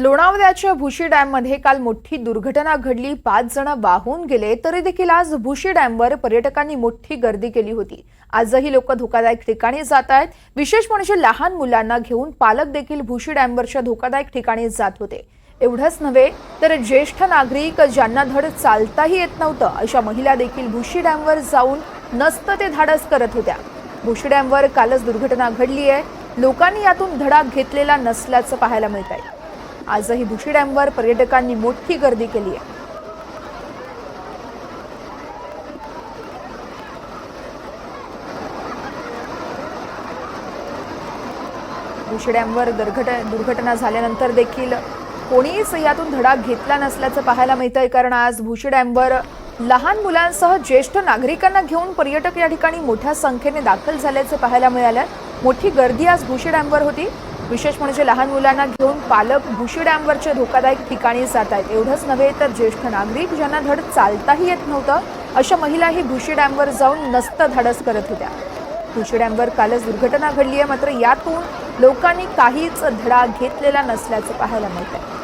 लोणावळ्याच्या भुशी डॅममध्ये काल मोठी दुर्घटना घडली. पाच जण वाहून गेले. तरी देखील आज भुशी डॅमवर पर्यटकांनी मोठी गर्दी केली होती. आजही लोक धोकादायक ठिकाणी जात आहेत. विशेष म्हणजे लहान मुलांना घेऊन पालक देखील भुशी डॅमवरच्या धोकादायक ठिकाणी जात होते. एवढंच नव्हे तर ज्येष्ठ नागरिक ज्यांना धड चालताही येत नव्हतं अशा महिला देखील भुशी डॅमवर जाऊन नसतं ते धाडस करत होत्या. भुशी डॅमवर कालच दुर्घटना घडली आहे लोकांनी यातून धडा घेतलेला नसल्याचं पाहायला मिळत आहे आजही भुशी डॅमवर पर्यटकांनी मोठी गर्दी केली आहे. भुशी डॅमवर दुर्घट दुर्घटना झाल्यानंतर देखील कोणीच यातून धडा घेतला नसल्याचं पाहायला मिळतंय कारण आज भुशी डॅमवर लहान मुलांसह ज्येष्ठ नागरिकांना घेऊन पर्यटक या ठिकाणी मोठ्या संख्येने दाखल झाल्याचं पाहायला मिळालं मोठी गर्दी आज भुशी डॅमवर होती. विशेष म्हणजे लहान मुलांना घेऊन पालक भुशी डॅमवरच्या धोकादायक ठिकाणी जात आहेत. एवढंच नव्हे तर ज्येष्ठ नागरिक ज्यांना धड चालताही येत नव्हतं अशा महिलाही भुशी डॅमवर जाऊन नसतं धाडस करत होत्या. भुशी डॅमवर कालच दुर्घटना घडली आहे मात्र यातून लोकांनी काहीच धडा घेतलेला नसल्याचं पाहायला मिळत आहे